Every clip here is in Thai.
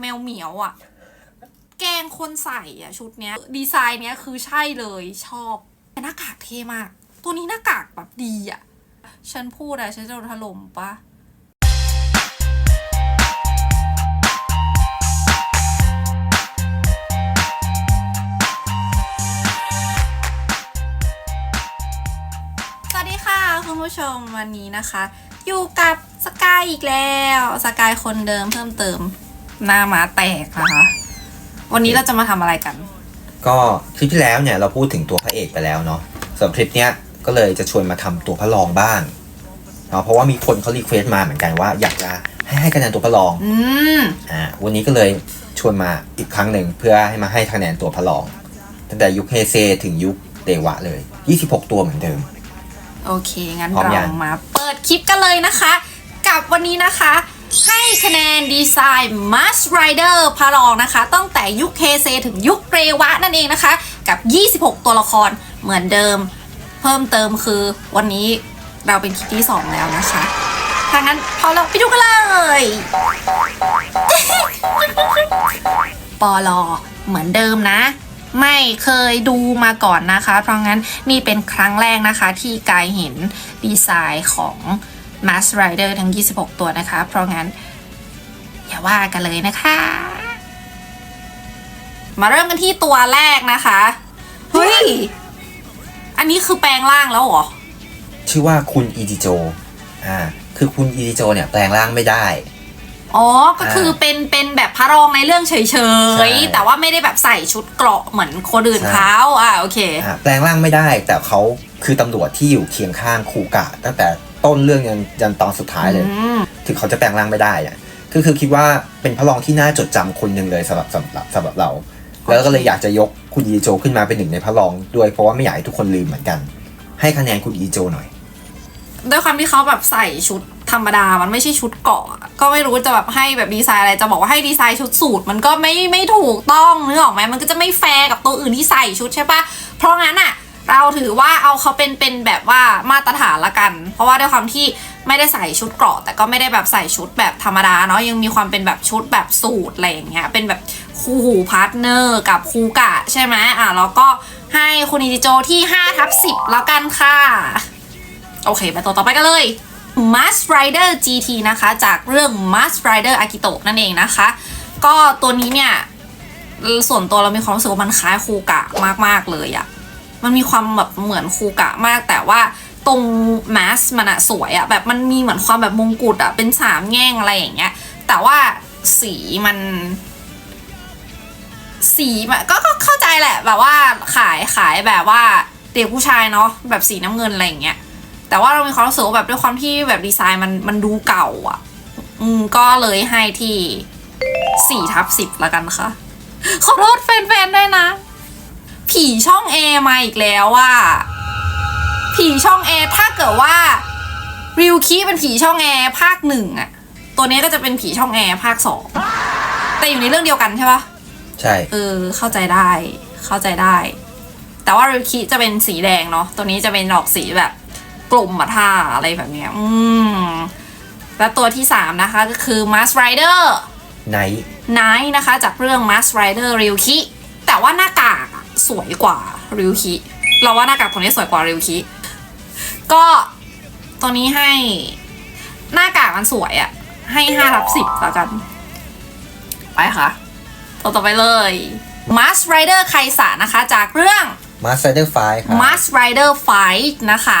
แมวเหมียวอะแกงคนใส่อะชุดเนี้ย ดีไซน์เนี้ยคือใช่เลยชอบแต่หน้ากากเท่มาก ตัวนี้หน้ากากแบบดีอะฉันพูดอะฉันจะโดนถล่มปะสวัสดีค่ะคุณผู้ชมวันนี้นะคะ อยู่กับสกายอีกแล้ว สกายคนเดิมเพิ่มเติม หน้าหมาแตกนะคะวันนี้เราจะมาทำอะไรกัน ก็คลิปที่แล้วเนี่ยเราพูดถึงตัวพระเอกไปแล้วเนาะสำหรับคลิปเนี้ยก็เลยจะชวนมาทำตัวพระรองบ้างเนาะเพราะว่ามีคนเขารีเควสต์มาเหมือนกันว่าอยากจะให้ให้คะแนนตัวพระรองอืม อ่าวันนี้ก็เลยชวนมาอีกครั้งหนึ่งเพื่อให้มาให้คะแนนตัวพระรอง ตั้งแต่ยุคเฮเซถึงยุคเดวะเลย 26 ตัวเหมือนเดิม โอเค งั้นพร้อมยัเราง มาเปิดคลิปกันเลยนะคะ กับวันนี้นะคะ ให้คะแนนดีไซน์ Mask Rider พารองนะคะ ตั้งแต่ยุคเฮเซถึงยุคเรวะนั่นเองนะคะ กับ 26 ตัวละครเหมือนเดิม เพิ่มเติมคือวันนี้เราเป็นคลิปที่ 2 แล้วนะคะถ้างั้นพอเราไปดูกันเลยปอลอเหมือนเดิมนะ ไม่เคยดูมาก่อนนะคะ เพราะงั้นนี่เป็นครั้งแรกนะคะที่กายเห็นดีไซน์ของ Mask Rider ทั้ง 26 ตัวนะคะ เพราะงั้น อย่าว่ากันเลยนะคะ มาเริ่มกันที่ตัวแรกนะคะ เฮ้ย อันนี้คือแปลงร่างแล้วเหรอ ชื่อว่าคุณอีจิโจ อ่า คือคุณอีจิโจเนี่ยแปลงร่างไม่ได้ อ๋อ ก็คือเป็นเป็นแบบพระรองในเรื่องเฉใช่ ยๆ แต่ว่าไม่ได้แบบใส่ชุดเกราะเหมือนคนอื่นเขาอะโอเค อ่าแปลงร่างไม่ได้ แต่เขาคือตำรวจที่อยู่เคียงข้างคูกะ ตั้งแต่ ต้นเรื่องยันยันตอนสุดท้ายเลยอืมถึงเขาจะแปลงร่างไม่ได้เนี่ยคือคือคิดว่าเป็นพระรองที่น่าจดจำคนหนึ่งเลยสำหรับสำหรับสำหรับเรา แล้วก็เลยอยากจะยกคุณอีโจขึ้นมาเป็นหนึ่งในพระรองด้วยเพราะว่าไม่อยากให้ทุกคนลืมเหมือนกัน ให้คะแนนคุณอีโจหน่อยด้วยความที่เขาแบบใส่ชุดธรรมดา มันไม่ใช่ชุดเกราะอะก็ไม่รู้จะแบบให้แบบดีไซน์อะไร จะบอกว่าให้ดีไซน์ชุดสูทมันก็ไม่ไม่ถูกต้องนึกออกไหมมันก็จะไม่แฟร์กับตัวอื่นที่ใส่ชุดใช่ปะเพราะงั้นอะ เราถือว่าเอาเขาเป็นเป็นแบบว่ามาตรฐานละกัน เพราะว่าด้วยความที่ไม่ได้ใส่ชุดเกราะแต่ก็ไม่ได้แบบใส่ชุดแบบธรรมดาเนาะยังมีความเป็นแบบชุดแบบสูทอะไรอย่างเงี้ยเป็นแบบคู่หูพาร์ทเนอร์กับคูกะใช่ไหมอะแล้วก็ให้คุณอิจิโจที่5ทับ10 แล้วกันค่ะ โอเคไปตัวต่อไปกันเลย m a s Rider GT นะคะ จากเรื่อง m a s Rider Akito นั่นเองนะคะ ก็ตัวนี้เนี่ย ส่วนตัวเรามีความรู้สึกว่ามันคล้ายคูกะมาก ๆ เลยอะ มันมีความแบบเหมือนคูกะมากแต่ว่าตรงแมสมันอะสวยอะแบบมันมีเหมือนความแบบมงกุฎอะเป็นสามแง่งอะไรอย่างเงี้ย แต่ว่าสีมัน สีมันก็ก็เข้าใจแหละ แบบว่าขายขายแบบว่าเด็กผู้ชายเนาะแบบสีน้ำเงินอะไรอย่างเงี้ยแต่ว่าเรามีความรู้สึกว่าแบบด้วยความที่แบบดีไซน์มันมันดูเก่าอะ อืมก็เลยให้ที่สี่ทับสิบแล้วกันค่ะ ขอโทษแฟนๆด้วยนะ ผีช่องเอมาอีกแล้วว่าผีช่องเอถ้าเกิดว่าริวคีเป็นผีช่องแอร์ภาคหนึ่งอะตัวนี้ก็จะเป็นผีช่องแอร์ภาคสองแต่อยู่ในเรื่องเดียวกันใช่ปะใช่เออเข้าใจได้เข้าใจได้ แต่ว่าริวคิจะเป็นสีแดงเนาะตัวนี้จะเป็นดอกสีแบบกลุ่มมาท่าอะไรแบบเนี้ยอืมและตัวที่สามนะคะก็คือ Mask Rider ไนไนท์นะคะ จากเรื่อง Mask Rider ริวคิแต่ว่าหน้ากากอะ สวยกว่าริวคิเราว่าหน้ากากตัวนี้สวยกว่าริวคิก็ตัวนี้ให้หน้ากากมันสวยอะให้ห้ารับสิบแล้วกัน ไปค่ะตัวต่อไปเลย Mask Rider ไคสานะคะ จากเรื่องมาสเตอร์ไฟครับ Mask Rider Fight นะคะ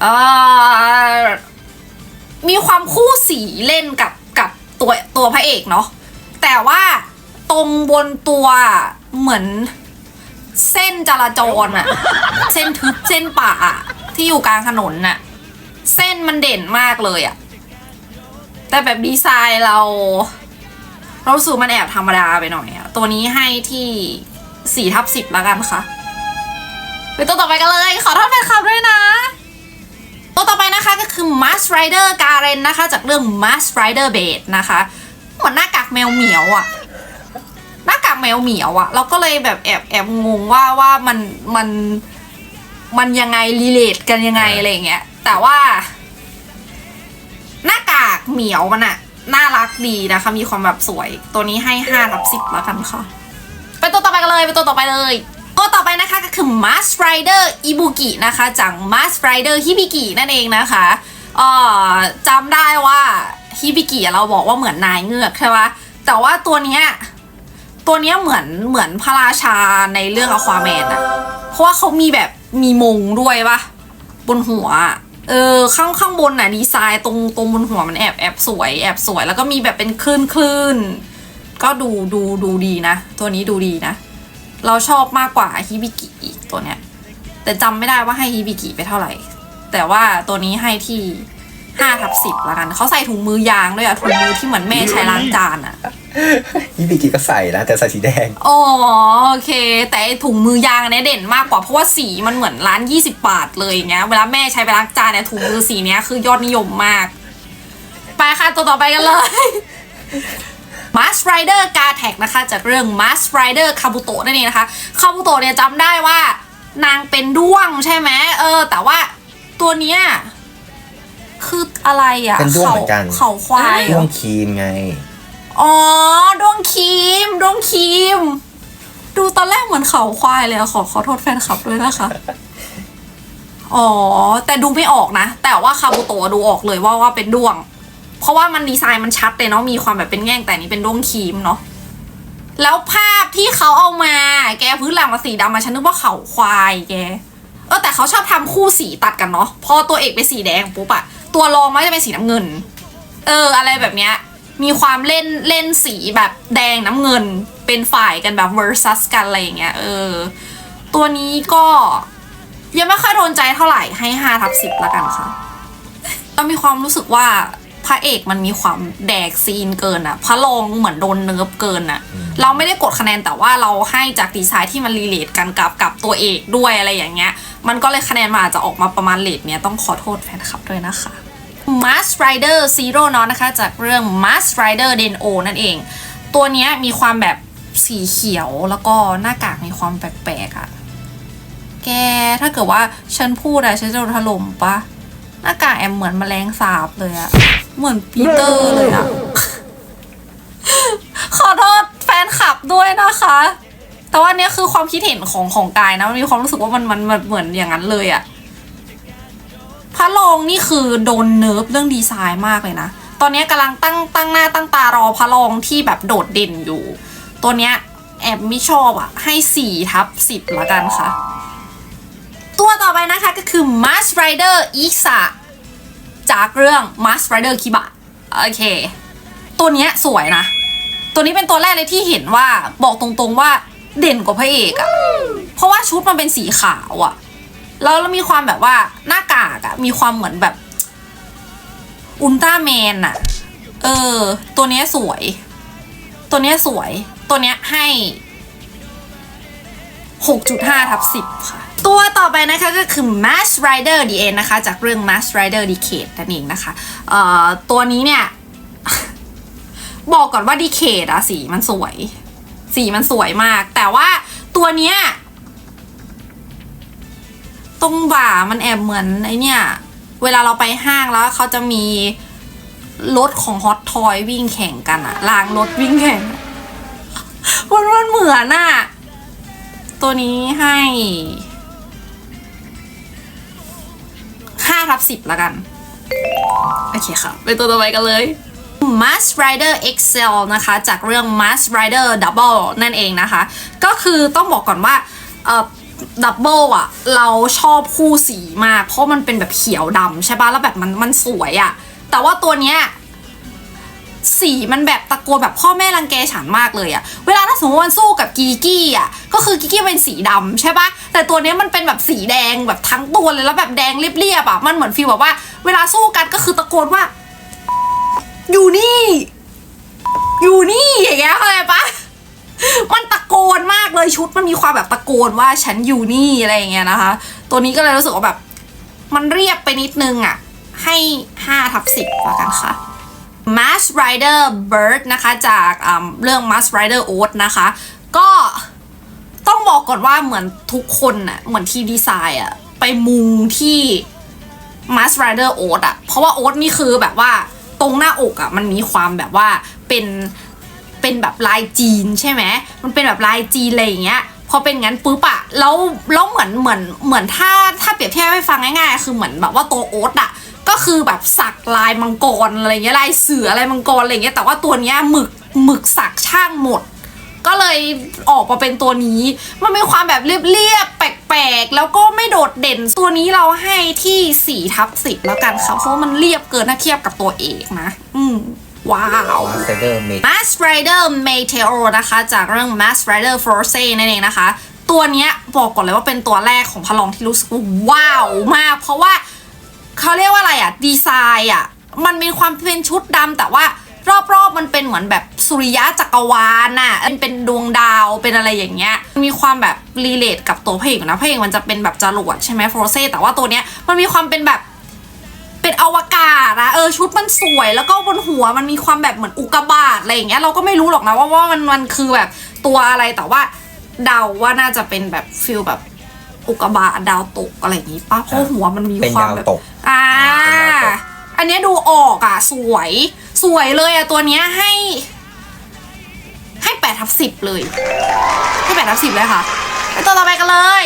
เอ่อมีความคู่สีเล่นกับกับตัวตัวพระเอกเนาะแต่ว่าตรงบนตัวเหมือน เส้นจราจรอะ เส้นทึบเส้นป่าอะที่อยู่กลางถนนน่ะ เส้นมันเด่นมากเลยอะแต่แบบดีไซน์เรา เรารู้สึกมันแอบธรรมดาไปหน่อยอะตัวนี้ให้ที่สี่ทับสิบแล้วกันค่ะไปตัวต่อไปกันเลย ขอโทษแฟนคลับด้วยนะ ตัวต่อไปนะคะก็คือ Mask Rider Garen นะคะ จากเรื่อง Mask Rider b a d นะคะ เหมือนหน้ากากแมวเหมียวอะ หน้ากากแมวเหมียวอะเราก็เลยแบบแอบแอบงงว่าว่ามันมันมันยังไงรีเลทกันยังไงอะไรอย่างเงี้ยแต่ว่า หน้ากากเหมียวมันอะน่ารักดีนะคะ มีความแบบสวย ตัวนี้ให้5ทับ10แล้วกันค่ะไปตัวต่อไปกันเลยไปตัวต่อไปเลยตัวต่อไปนะคะก็คือ Mask Rider Ibuki นะคะจาก Mask Rider Hibiki นั่นเองนะคะเอ่อจำได้ว่าฮิบิกิเราบอกว่าเหมือนนายเงือกใช่ปะแต่ว่าตัวเนี้ย ตัวเนี้ยเหมือนเหมือนพระราชาในเรื่องอควาแมนอะเพราะว่าเขามีแบบมีมงด้วยปะบนหัว เออข้างข้างบนน่ะดีไซน์ตรงตรงบนหัวมันแอบแอบสวยแอบสวยแล้วก็มีแบบเป็นคลื่นคลื่นก็ดูดูดูดีนะ ตัวนี้ดูดีนะ เราชอบมากกว่าฮิบิกิอีกตัวเนี้ยแต่จำไม่ได้ว่าให้ฮิบิกิไปเท่าไหร่ แต่ว่าตัวนี้ให้ที่ ห้าทับสิบละกันเขาใส่ถุงมือยางด้วยอะถุงมือที่เหมือนแม่ใช้ล้างจานอะยี่ปีกีก็ใส่นะแต่ใส่สีแดงอ๋อโอเค แต่ไอ้ถุงมือยางเนี่ยเด่นมากกว่าเพราะว่าสีมันเหมือนร้าน 20 บาทเลยอย่างเงี้ยเวลาแม่ใช้ไปล้างจานเนี่ยถุงมือสีเนี้ยคือยอดนิยมมาก ไปค่ะตัวต่อไปกันเลย Mask Rider g a r t e c นะคะ จากเรื่อง Mask Rider คาบุโตะนั่นเองนะคะคาบุโตะเนี่ยจำได้ว่านางเป็นด้วงใช่ไหมเออ แต่ว่าตัวเนี้ย คืออะไรอะเป็นด้วงเหมือนกัน เขาควายเหรช่วองครีมไง อ๋อดวงครีมดวงครีม ดูตอนแรกเหมือนเขาควายเลยอะขอขอโทษแฟนคลับด้วยนะคะ อ๋อ แต่ดูไม่ออกนะ แต่ว่าคาบุโตะดูออกเลยว่าว่าเป็นดวง เพราะว่ามันดีไซน์มันชัดเลยเนาะมีความแบบเป็นแง่งแต่อันนี้เป็นดวงครีมเนาะแล้วภาพที่เขาเอามา แกพื้นหลังมาสีดำมาฉันนึกว่าเขาควายแก เออแต่เขาชอบทำคู่สีตัดกันเนาะพอตัวเอกเป็นสีแดงปุ๊บอะ ตัวรองมันจะเป็นสีน้ำเงิน เออ อะไรแบบเนี้ยมีความเล่นเล่นสีแบบแดงน้ำเงิน เป็นฝ่ายกันแบบ versus กันอะไรอย่างเงี้ยเออ ตัวนี้ก็ยังไม่ค่อยโดนใจเท่าไหร่ให้5ทับ10ละกันค่ะเรามีความรู้สึกว่าพระเอกมันมีความแดกซีนเกินอะพระรองเหมือนโดนเนิร์ฟเกินอะ เราไม่ได้กดคะแนนแต่ว่าเราให้จากดีไซน์ที่มันรีเลทกันกับกับตัวเอกด้วยอะไรอย่างเงี้ย มันก็เลยคะแนนมันอาจจะออกมาประมาณเลทเนี้ยต้องขอโทษแฟนคลับด้วยนะคะ Mask Rider Zero เนาะนะคะ จากเรื่อง Mask Rider Den'o นั่นเอง ตัวเนี้ยมีความแบบสีเขียวแล้วก็หน้ากากมีความแปลกๆอะแกถ้าเกิดว่าฉันพูดอะฉันจะถล่มปะหน้ากากแอมเหมือนแมลงสาบเลยอะเหมือนปีเตอร์เลยอะ ขอโทษแฟนคลับ ด้วยนะคะ แต่ว่าเนี้ยคือความคิดเห็นของของกายนะมันมีความรู้สึกว่ามันมันมันเหมือนอย่างนั้นเลยอะพระรองนี่คือโดนเนิร์ฟเรื่องดีไซน์มากเลยนะ ตอนนี้กำลังตั้งตั้งหน้าตั้งตารอพระรองที่แบบโดดเด่นอยู่ ตัวเนี้ยแอบไม่ชอบอะให้สี่ทับสิบละกันค่ะ ตัวต่อไปนะคะก็คือ Mask Rider i x a จากเรื่อง Mask Rider Kiba โอเค ตัวเนี้ยสวยนะ ตัวนี้เป็นตัวแรกเลยที่เห็นว่าบอกตรงๆว่าเด่นกว่าพระเอกอะเพราะว่าชุดมันเป็นสีขาวอะแล้วแล้วมีความแบบว่าหน้ากากอะมีความเหมือนแบบอุลตร้าแมนอะเออ ตัวเนี้ยสวย ตัวเนี้ยสวย ตัวเนี้ยให้6.5ทับ10 ค่ะ ตัวต่อไปนะคะก็คือ Mask Rider DN นะคะ จากเรื่อง Mask Rider Decade นั่นเองนะคะ เอ่อ ตัวนี้เนี่ย บอกก่อนว่า Decade อะสีมันสวย สีมันสวยมาก แต่ว่าตัวเนี้ยตรงบ่ามันแอบเหมือนไอเนี่ย เวลาเราไปห้างแล้วเขาจะมีรถของฮอตทอยวิ่งแข่งกันอะรางรถวิ่งแข่งมันมันเหมือนอะตัวนี้ให้ห้าทับสิบละกัน โอเคค่ะ ไปตัวต่อไปกันเลย Mask Rider Excel นะคะ จากเรื่อง Mask Rider Double นั่นเองนะคะ ก็คือต้องบอกก่อนว่าดับเบิลอะเราชอบคู่สีมาก เพราะมันเป็นแบบเขียวดำใช่ปะแล้วแบบมันมันสวยอะแต่ว่าตัวเนี้ยสีมันแบบตะโกนแบบพ่อแม่รังแกฉันมากเลยอะเวลาถ้าสมมติวันสู้กับกีกี้อะก็คือกีกี้เป็นสีดำใช่ปะแต่ตัวเนี้ยมันเป็นแบบสีแดงแบบทั้งตัวเลยแล้วแบบแดงเรียบๆอะมันเหมือนฟีลแบบว่า เวลาสู้กันก็คือตะโกนว่า อยู่นี่ อยู่นี่อย่างเงี้ยเข้าใจปะมันตะโกนมากเลยชุดมันมีความแบบตะโกนว่าฉันอยู่นี่อะไรอย่างเงี้ยนะคะ ตัวนี้ก็เลยรู้สึกว่าแบบ มันเรียบไปนิดนึงอะให้5ทับ10ละกันค่ะ Mask Rider Bird นะคะจากอ่าเรื่อง Mask Rider Oath นะคะ ก็ต้องบอกก่อนว่าเหมือนทุกคนน่ะเหมือนที่ดีไซน์อะไปมุงที่ Mask Rider Oath อะเพราะว่า Oath นี่คือแบบว่า ตรงหน้าอกอะ่ะมันมีความแบบว่าเป็นเป็นแบบลายจีนใช่ไหมมันเป็นแบบลายจีนอะไรอย่างเงี้ยพอเป็นงั้นปุ๊บอะแล้วแล้วเหมือนเหมือนเหมือนถ้าถ้าเปรียบเทียบให้ฟังง่ายๆ คือเหมือนแบบว่าตัวโอ๊ตอะก็คือแบบสักลายมังกรอะไรเงี้ยลายเสืออะไรมังกรอะไรเงี้ยแต่ว่าตัวเนี้ยหมึกหมึกสักช่างหมด ก็เลยออกมาเป็นตัวนี้ มันมีความแบบเรียบๆแปลกๆ แล้วก็ไม่โดดเด่นตัวนี้เราให้ที่4ทับสิแล้วกันค่ะเพราะว่ามันเรียบเกินถ้าเทียบกับตัวเอกนะ อืมว้าว มาสเตอร์เม Mask Rider Meteor นะคะ จากเรื่อง Mask Rider Force นั่นเองนะคะ ตัวเนี้ยบอกก่อนเลยว่าเป็นตัวแรกของพลองที่รู้สึกว่าว้าวมาก เพราะว่าเขาเรียกว่าอะไรอะดีไซน์อะมันมีความเป็นชุดดำแต่ว่า รอบๆมันเป็นเหมือนแบบสุริยะจักรวาลน่ะมันเป็นดวงดาวเป็นอะไรอย่างเงี้ย มีความแบบรีเลทกับตัวพระเอกอยู่นะพระเอกมันจะเป็นแบบจรวดใช่ไหมโฟรเซแต่ว่าตัวเนี้ยมันมีความเป็นแบบเป็นอวกาศนะเออชุดมันสวยแล้วก็บนหัวมันมีความแบบเหมือนอุกกาบาตอะไรอย่างเงี้ยเราก็ไม่รู้หรอกนะว่าว่ามันมันคือแบบตัวอะไรแต่ว่าเดาว่าน่าจะเป็นแบบฟิลแบบอุกกาบาตดาวตกอะไรอย่างงี้ป้าเพราะหัวมันมีเป็นความดาวแบบตกอ่าเป็นดาวตก อันนี้ดูออกอะ สวย สวยเลยอะ ตัวเนี้ยให้ ให้แปดทับสิบเลย ให้แปดทับสิบเลยค่ะไปตัวต่อไปกันเลย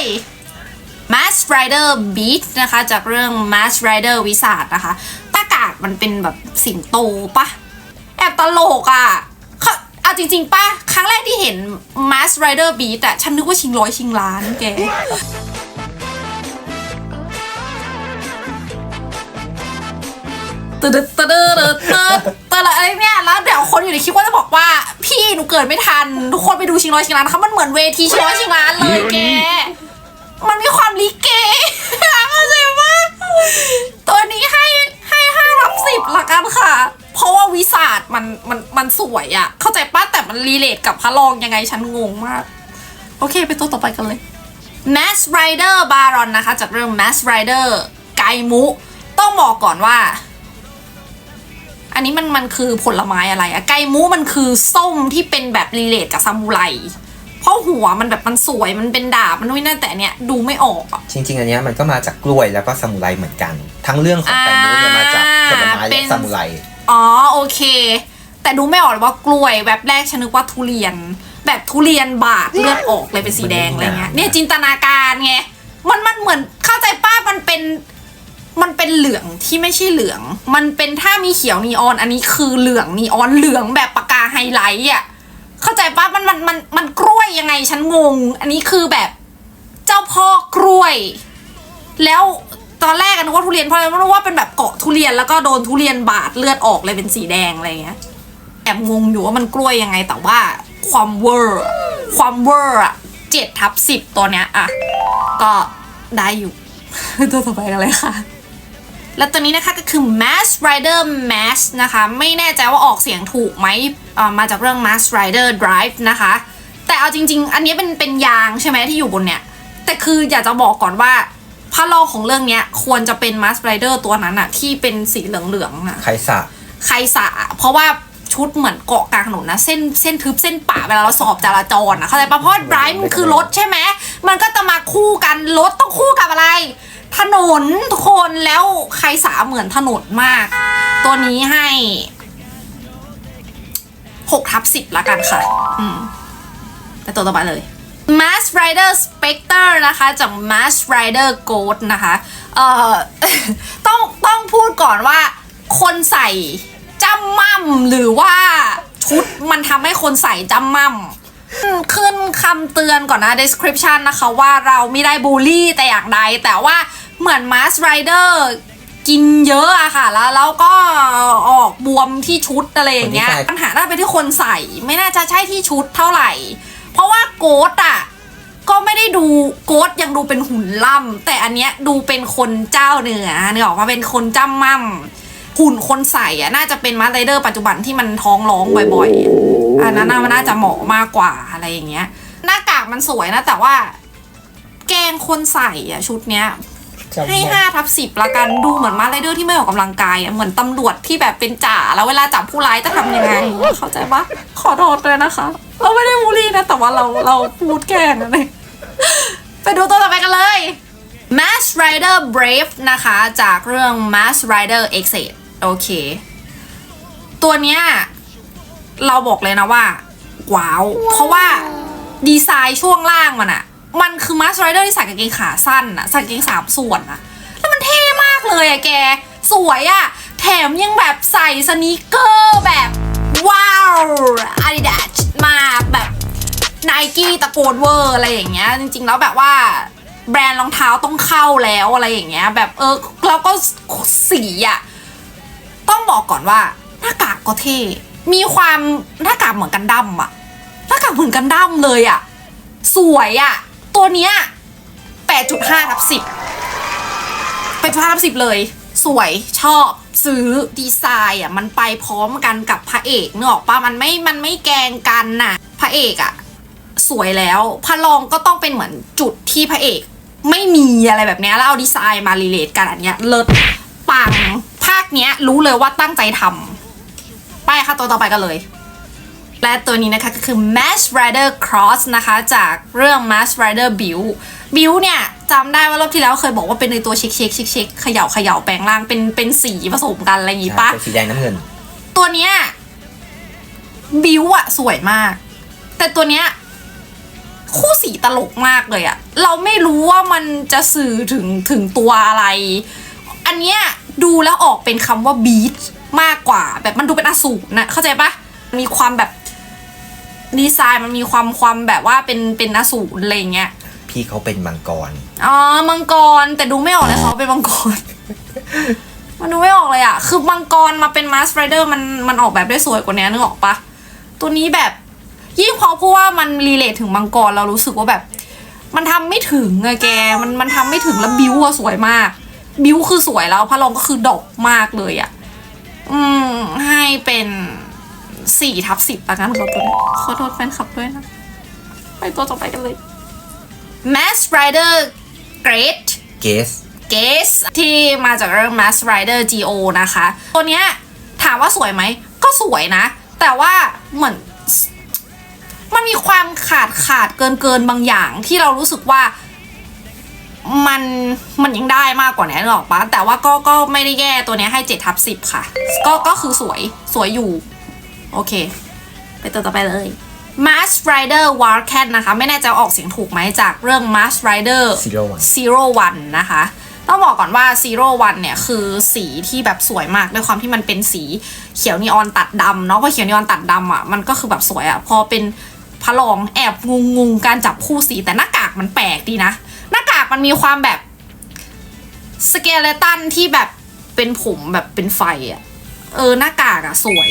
Mask Rider Beat นะคะ จากเรื่อง Mask Rider วิสาดนะคะตากาศมันเป็นแบบสิงโตปะแอบตลกอะเขาเอาจริงๆปะครั้งแรกที่เห็น Mask Rider Beat อะฉันนึกว่าชิงร้อยชิงล้านแก ตึ๊ดตึ๊ดตึ๊ดตึ๊ดตึ๊ดตึ๊ดอะไรเนี่ยแล้วเดี๋ยวคนอยู่ในคลิปก็จะบอกว่าพี่หนูเกิดไม่ทัน ทุกคนไปดูชิงร้อยชิงล้านนะคะมันเหมือนเวทีชิงร้อยชิงล้านเลยแกมันมีความลิเกเข้าใจปะตัวนี้ให้ให้ห้ารับสิบละกันค่ะ เพราะว่าวิสาดมันมันมันสวยอะเข้าใจปะแต่มันรีเลทกับพระรองยังไงฉันงงมาก โอเคไปตัวต่อไปกันเลย Mass Rider Baron นะคะ จากเรื่อง Mass Rider ไกมุ ต้องบอกก่อนว่า อันนี้มันมันคือผลไม้อะไรอะไกมุมันคือส้มที่เป็นแบบรีเลทกับซามูไรเพราะหัวมันแบบมันสวยมันเป็นดาบมันนู่นนั่นแต่อันเนี้ยดูไม่ออกอะจริงๆ อันเนี้ยมันก็มาจากกล้วยแล้วก็ซามูไรเหมือนกัน ทั้งเรื่องของแตงโมเนี่ยมาจากผลไม้เป็และนซามูไรอ๋อโอเค แต่ดูไม่ออกเลยว่ากล้วยแบบแรกฉันนึกว่าทุเรียน แบบทุเรียนบาดเลือดออกเลยเป็นสีแดงอะไรเงี้ยเนี่ยจินตนาการไงมันมันเหมือนเข้าใจป้ามันเป็น มันเป็นเหลืองที่ไม่ใช่เหลือง มันเป็นถ้ามีเขียวนีออน อันนี้คือเหลืองนีออนเหลืองแบบปากกาไฮไลท์อะ เข้าใจป้ามันมันมันมันกล้วยยังไงฉันงง อันนี้คือแบบเจ้าพ่อกล้วย แล้วตอนแรกอะนึกว่าทุเรียนเพราะอะไรไม่รู้ว่าเป็นแบบเกาะทุเรียนแล้วก็โดนทุเรียนบาดเลือดออกเลยเป็นสีแดงอะไรเงี้ยแอบงงอยู่ว่ามันกล้วยยังไงแต่ว่าความเวอร์ความเวอร์อะเจ็ดทับสิบตัวเนี้ยอะก็ได้อยู่ ตัวต่อไปกันเลยค่ะ และตัวนี้นะคะก็คือ Mass Rider Mass นะคะ ไม่แน่ใจว่าออกเสียงถูกไหมเอ่อมาจากเรื่อง Mass Rider Drive นะคะ แต่เอาจริง ๆ อันนี้เป็นเป็นยางใช่ไหมที่อยู่บนเนี่ย แต่คืออยากจะบอกก่อนว่าพระรองของเรื่องเนี้ยควรจะเป็น Mass Rider ตัวนั้นอะที่เป็นสีเหลืองๆอะใครสะใครสะเพราะว่าชุดเหมือนเกาะกลางถนนนะเส้นเส้นทึบเส้นป่าเวลาเราสอบจราจรนะเข้าใจปะเพราะไดรฟ์มันคือรถใช่ไหมมันก็จะมาคู่กันรถต้องคู่กับอะไร ถนนทุกคนแล้วใครสาเหมือนถนนมาก ตัวนี้ให้หกทับสิบละกันค่ะ อืมไปตัวต่อไปเลย Mask Rider Spectre นะคะ จาก Mask Rider Ghost นะคะ เอ่อ ต้องต้องพูดก่อนว่า คนใส่จำมั่มหรือว่าชุดมันทำให้คนใส่จำมั่มอืม ขึ้นคำเตือนก่อนนะ description นะคะว่าเราไม่ได้บูลลี่แต่อย่างใด แต่ว่าเหมือน Mask Rider กินเยอะอะค่ะ แล้วแล้วก็ออกบวมที่ชุดอะไรอย่างเงี้ยคนที่ใส่ปัญหาน่าจะเป็นที่คนใส่ ไม่น่าจะใช่ที่ชุดเท่าไหร่ เพราะว่าโกดอะก็ไม่ได้ดูโกดยังดูเป็นหุ่นล่ำแต่อันเนี้ยดูเป็นคนเจ้าเหนือเนื้อออกมาเป็นคนจ้ำม่ำหุ่นคนใส่อะน่าจะเป็นมาสไรเดอร์ปัจจุบันที่มันท้องร้องบ่อยๆ อันนั้นน่ะมันน่าจะเหมาะมากกว่าอะไรอย่างเงี้ย หน้ากากมันสวยนะ แต่ว่า แกล้งคนใส่อะชุดเนี้ย ให้ห้าทับสิบละกันดูเหมือนมาไรเดอร์ที่ไม่ออกกำลังกายอะเหมือนตำรวจที่แบบเป็นจ่าแล้วเวลาจับผู้ร้ายจะทำยังไง เข้าใจปะขอโทษเลยนะคะ เราไม่ได้บูลลี่นะ แต่ว่าเราเราพูดแกล้งอะไรไปดูตัวต่อไปกันเลย Mass Rider Brave นะคะ จากเรื่อง Mass Rider Exit โอเค ตัวเนี้ย เราบอกเลยนะว่าว้าว เพราะว่าดีไซน์ช่วงล่างมันอะมันคือมาสไรเดอร์ที่ใส่กางเกงขาสั้นอะใส่กางเกงสามส่วนอะแล้วมันเท่มากเลยอะแก สวยอะแถมยังแบบใส่สนีกเกอร์แบบ ว้าวอาดิดาสมาแบบไนกี้ตะโกนเวอร์อะไรอย่างเงี้ย จริง ๆ แล้วแบบว่าแบรนด์รองเท้าต้องเข้าแล้วอะไรอย่างเงี้ย แบบเออแล้วก็สีอะต้องบอกก่อนว่าหน้ากากก็เท่ มีความหน้ากากเหมือนกันดั้มอะหน้ากากเหมือนกันดั้มเลยอะสวยอะตัวเนี้ย8.5ทับ10เป็นภาพสิบเลย สวยชอบซื้อดีไซน์อะมันไปพร้อมกันกับพระเอกเนออกปะมันไม่มันไม่แกงกันน่ะ พระเอกอะ สวยแล้วพระรองก็ต้องเป็นเหมือนจุดที่พระเอก ไม่มีอะไรแบบเนี้ยแล้วเอาดีไซน์มารีเลทกันอันเนี้ยเลิศปังภาคเนี้ยรู้เลยว่าตั้งใจทำ ค่ะ ตัวต่อไปกันเลย และตัวนี้นะคะก็คือ Mask Rider Cross นะคะ จากเรื่อง Mask Rider Build Build เนี่ยจำได้ว่ารอบที่แล้วเคยบอกว่าเป็นในตัวเช็คเช็คเช็คเช็คเขย่าเขย่าแปลงร่างเป็นเป็นสีผสมกันอะไรอย่างงี้ปะเป็นสีแดงน้ำเงิน ตัวเนี้ยบิวอะสวยมาก แต่ตัวเนี้ยคู่สีตลกมากเลยอะเราไม่รู้ว่ามันจะสื่อถึงถึงตัวอะไร อันเนี้ยดูแล้วออกเป็นคำว่าบีท มากกว่า แบบมันดูเป็นอสูรนะเข้าใจปะมีความแบบดีไซน์มันมีความความแบบว่าเป็นเป็นอสูรอะไรอย่างเงี้ยพี่เขาเป็นมังกรอ๋อมังกรแต่ดูไม่ออกเลยเขาเป็นมังกร มันดูไม่ออกเลยอะคือมังกรมาเป็นมาสไรเดอร์มันมันออกแบบได้สวยกว่านี้นึกออกปะตัวนี้แบบยิ่งพอพูดว่ามันรีเลทถึงมังกรเรารู้สึกว่าแบบ มันทำไม่ถึงอะแกมันมันทำไม่ถึงแล้วบิวอะสวยมาก บิวคือสวยแล้วพระรองก็คือดอกมากเลยอะ อืม ให้เป็นสี่ทับสิบละกันครับตัวนี้ขอโทษแฟนคลับด้วยนะ ไปตัวต่อไปกันเลย Mass Rider Great เกส g a s ที่มาจากเรื่อง Mass Rider GO นะคะ ตัวเนี้ยถามว่าสวยไหม ก็สวยนะ แต่ว่าเหมือน มันมีความขาดขาดเกินเกินบางอย่างที่เรารู้สึกว่า มันมันยังได้มากกว่านี้หรอกปะแต่ว่าก็ก็ไม่ได้แย่ตัวเนี้ยให้7ทับ10ค่ะ ก็ก็คือสวยสวยอยู่ โอเค ไปตัวต่อไปเลย Mass Rider Warcat นะคะ ไม่แน่ใจว่าออกเสียงถูกไหมจากเรื่อง Mass Rider Zero One Zero One นะคะ ต้องบอกก่อนว่า Zero One เนี่ย คือสีที่แบบสวยมากด้วยความที่มันเป็นสีเขียวนีออนตัดดำเนาะพอเขียวนีออนตัดดำอะมันก็คือแบบสวยอะ พอเป็นพระรองแอบงงงๆการจับคู่สีแต่หน้ากากมันแปลกดีนะ หน้ากากมันมีความแบบสเกเลตันที่แบบเป็นผมแบบเป็นไฟอะเออหน้ากากอะสวย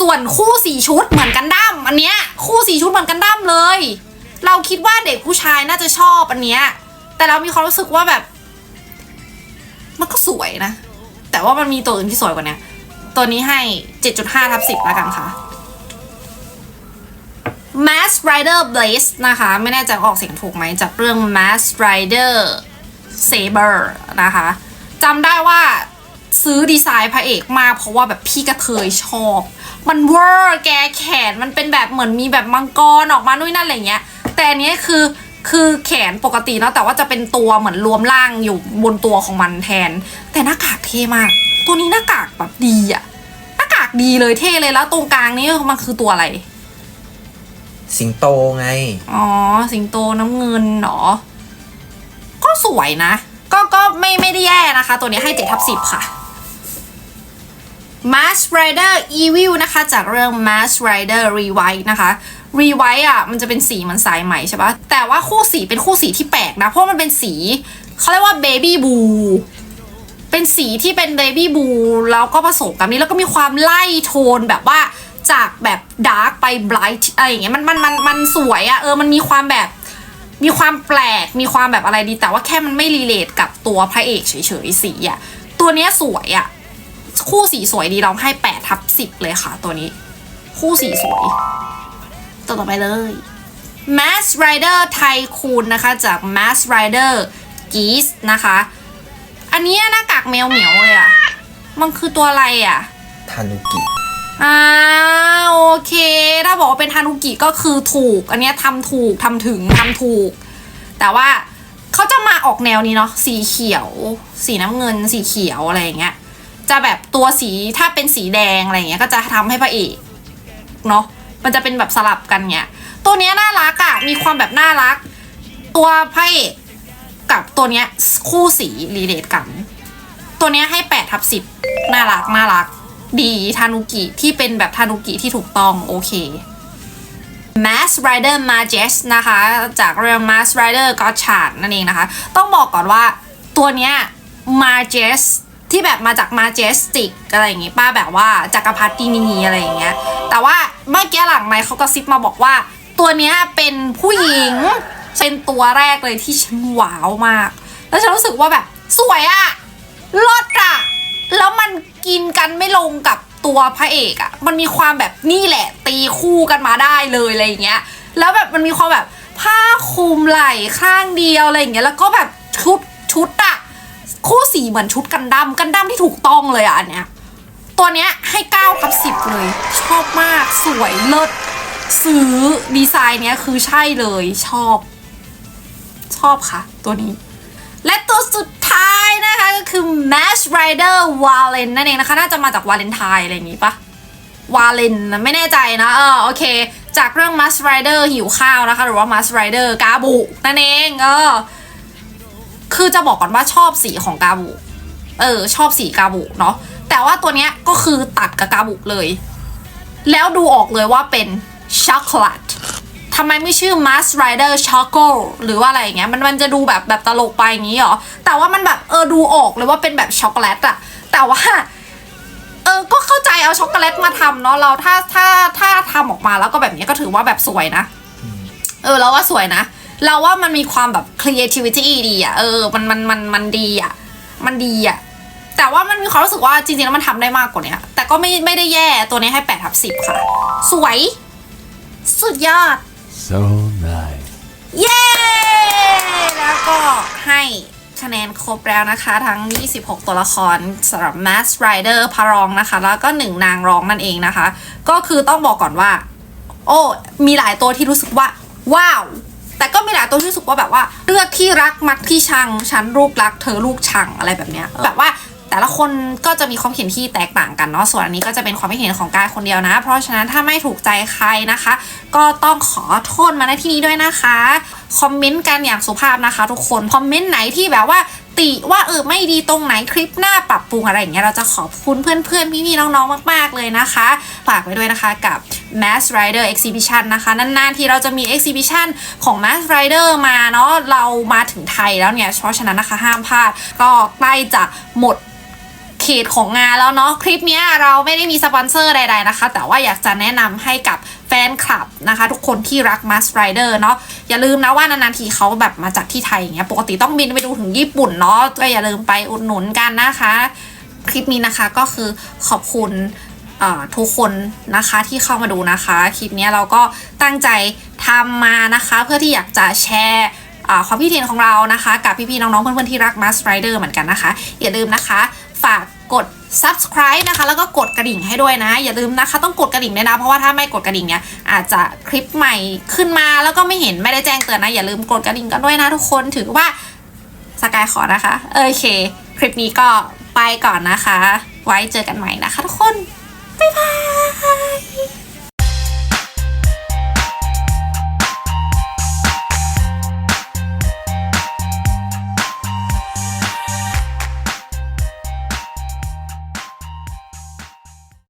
ส่วนคู่สี่ชุดเหมือนกันดั้มอันเนี้ยคู่สี่ชุดเหมือนกันดั้มเลย เราคิดว่าเด็กผู้ชายน่าจะชอบอันเนี้ยแต่เรามีความรู้สึกว่าแบบ มันก็สวยนะ แต่ว่ามันมีตัวอื่นที่สวยกว่านี้ตัวนี้ให้ 7.5ทับ10แล้วกันค่ะ Mass Rider Blaze นะคะ ไม่แน่ใจออกเสียงถูกไหมจากเรื่อง Mass Rider Saber นะคะจำได้ว่าซื้อดีไซน์พระเอกมาเพราะว่าแบบพี่กระเทยชอบ มันเวอร์แกแขนมันเป็นแบบเหมือนมีแบบมังกรออกมาด้วยนั่นอะไรเงี้ย แต่อันนี้คือคือแขนปกติเนาะแต่ว่าจะเป็นตัวเหมือนรวมร่างอยู่บนตัวของมันแทน แต่หน้ากากเท่มาก ตัวนี้หน้ากากแบบดีอะหน้ากากดีเลยเท่เลยแล้วตรงกลางนี่มันคือตัวอะไร สิงโตไง อ๋อ สิงโตน้ำเงินเหรอ ก็สวยนะ ก็ก็ไม่ไม่ได้แย่นะคะ ตัวนี้ให้เจ็ดทับสิบค่ะ Mask Rider Evil นะคะ จากเรื่อง Mask Rider Rewind นะคะ Rewind อะ มันจะเป็นสีเหมันสายไหม่ใช่ปะแต่ว่าคู่สีเป็นคู่สีที่แปลกนะ เพราะมันเป็นสีเขาเรียกว่า Baby Blue เป็นสีที่เป็น Baby Blue แล้วก็ผสมกับนี้แล้วก็มีความไล่โทนแบบว่า จากแบบดาร์กไปไบรท์อะไรอย่างเงี้ยมันมันมันมันสวยอะเออมันมีความแบบมีความแปลกมีความแบบอะไรดี แต่ว่าแค่มันไม่รีเลทกับตัวพระเอกเฉยๆสีอะตัวเนี้ยสวยอะคู่สีสวยดีเราให้แปดทับสิบเลยค่ะตัวนี้ คู่สีสวยตัวต่อไปเลย Mass Rider Tycoon นะคะจาก Mass Rider Geese นะคะ อันเนี้ยหน้ากากแมวเหมียวเลยอะมันคือตัวอะไรอะทานุกิ อ่าโอเค ถ้าบอกว่าเป็นทานุกิก็คือถูก อันนี้ทำถูกทำถึงทำถูก แต่ว่าเขาจะมาออกแนวนี้เนาะสีเขียว สีน้ำเงิน สีเขียวอะไรอย่างเงี้ย จะแบบตัวสีถ้าเป็นสีแดงอะไรเงี้ยก็จะทำให้พระเอกเนาะมันจะเป็นแบบสลับกันเนี่ยตัวเนี้ยน่ารักอะ่ะมีความแบบน่ารัก ตัวพระเอกกับตัวเนี้ยคู่สีรีเลทกัน ตัวเนี้ยให้8ทับสิบน่ารักน่ารัก ดีทานุกิที่เป็นแบบทานุกิที่ถูกต้องโอเค Mass Rider Majes นะคะ จากเรื่อง Mass Rider g o t c h a r d นั่นเองนะคะ ต้องบอกก่อนว่าตัวเนี้ย Majes ที่แบบมาจาก Majestic อะไรอย่างงี้ป้าแบบว่าจักรพรรดินีอะไรอย่างเงี้ย แต่ว่าเมื่อกี้หลังไมเขาก็ซิปมาบอกว่า ตัวเนี้ยเป็นผู้หญิง เป็นตัวแรกเลยที่ฉันว้าวมาก แล้วฉันรู้สึกว่าแบบสวยอะลดอะ แล้วมันกินกันไม่ลงกับตัวพระเอกอะมันมีความแบบนี่แหละ ตีคู่กันมาได้เลยอะไรอย่างเงี้ย แล้วแบบมันมีความแบบผ้าคลุมไหล่ข้างเดียวอะไรอย่างเงี้ย แล้วก็แบบชุดชุดอะคู่สีเหมือนชุดกันดั้มกันดั้มที่ถูกต้องเลยอะอันเนี้ย ตัวเนี้ยให้9กับ10เลย ชอบมากสวยเลิศซื้อดีไซน์เนี้ยคือใช่เลยชอบ ชอบค่ะ ตัวนี้ และตัวสุด ท้ายนะคะก็คือ Mash Rider Valen นั่นเองนะคะ น่าจะมาจากวาเลนไทน์อะไรอย่างงี้ปะวาเลนไม่แน่ใจนะ เออโอเค จากเรื่อง Mash Rider หิวข้าวนะคะ หรือว่า Mash Rider กาบุนั่นเองเออคือจะบอกก่อนว่าชอบสีของกาบุ เออ ชอบสีกาบุเนาะแต่ว่าตัวเนี้ยก็คือตัดกับกาบุเลย แล้วดูออกเลยว่าเป็นช็อกโกแลต ทำไมไม่ชื่อ Mass Rider Choco หรือว่าอะไรอย่างเงี้ยมันมันจะดูแบบแบบตลกไปอย่างงี้เหรอ แต่ว่ามันแบบเออดูออกเลยว่าเป็นแบบช็อกโกแลตอะแต่ว่าเออก็เข้าใจเอาช็อกโกแลตมาทำเนาะเราถ้าถ้าถ้าทำออกมาแล้วก็แบบนี้ก็ถือว่าแบบสวยนะ เออเราว่าสวยนะ เราว่ามันมีความแบบ creativity ดีอะเออมันมันมันมันดีอะมันดีอะแต่ว่ามันมีความรู้สึกว่าจริงๆแล้วมันทำได้มากกว่านี้แต่ก็ไม่ไม่ได้แย่ตัวนี้ให้8ทับ10 ค่ะ สวย สุดยอด So nice. เย้ แล้วก็ให้คะแนนครบแล้วนะคะ ทั้ง 26 ตัวละครสำหรับ Mass Rider พระรองนะคะ แล้วก็หนึ่งนางรองนั่นเองนะคะ ก็คือต้องบอกก่อนว่า โอ้ มีหลายตัวที่รู้สึกว่า ว้าว แต่ก็มีหลายตัวที่รู้สึกว่าแบบว่า เลือกที่รักมักที่ชัง ฉันลูกรัก เธอลูกชังอะไรแบบเนี้ยแบบว่า แต่ละคนก็จะมีความเห็นที่แตกต่างกันเนาะ ส่วนอันนี้ก็จะเป็นความเห็นของกายคนเดียวนะ เพราะฉะนั้นถ้าไม่ถูกใจใครนะคะ ก็ต้องขอโทษมาในที่นี้ด้วยนะคะ คอมเมนต์กันอย่างสุภาพนะคะ ทุกคน คอมเมนต์ไหนที่แบบว่าติว่าเออไม่ดีตรงไหนคลิปหน้าปรับปรุงอะไรอย่างเงี้ยเราจะขอบคุณเพื่อนๆ พี่ๆ น้องๆ มากๆ เลยนะคะ ฝากไว้ด้วยนะคะกับ Mass Rider Exhibition นะคะนานๆ ที่เราจะมี Exhibition ของ Mass Rider มาเนาะเรามาถึงไทยแล้วเนี่ยเพราะฉะนั้นนะคะห้ามพลาดก็ใกล้จะหมด ขตของงานแล้วเนาะคลิปนี้เราไม่ได้มีสปอนเซอร์ใดๆนะคะ แต่ว่าอยากจะแนะนำให้กับแฟนคลับนะคะ ทุกคนที่รัก m a s Rider เนาะอย่าลืมนะว่านานๆทีเขาแบบมาจากที่ไทยอย่างเงี้ยปกติต้องบินไปดูถึงญี่ปุ่นเนาะก็อย่าลืมไปอุดหนุนกันนะคะ คลิปนี้นะคะก็คือขอบคุณทุกคนนะคะที่เข้ามาดูนะคะ คลิปนี้เราก็ตั้งใจทำมานะคะ เพื่อที่อยากจะแชร์ความคิดเห็นของเรานะคะ กับพี่ๆน้องๆเพื่อนๆที่รัก Mask Rider เหมือนกันนะคะ อย่าลืมนะคะ ฝาก กด subscribe นะคะ แล้วก็กดกระดิ่งให้ด้วยนะ อย่าลืมนะคะ ต้องกดกระดิ่งด้วยนะ เพราะว่าถ้าไม่กดกระดิ่งเนี่ยอาจจะคลิปใหม่ขึ้นมาแล้วก็ไม่เห็นไม่ได้แจ้งเตือนนะ อย่าลืมกดกระดิ่งกันด้วยนะทุกคนถือว่าสกายขอนะคะโอเค คลิปนี้ก็ไปก่อนนะคะ ไว้เจอกันใหม่นะคะ ทุกคน บ๊ายบาย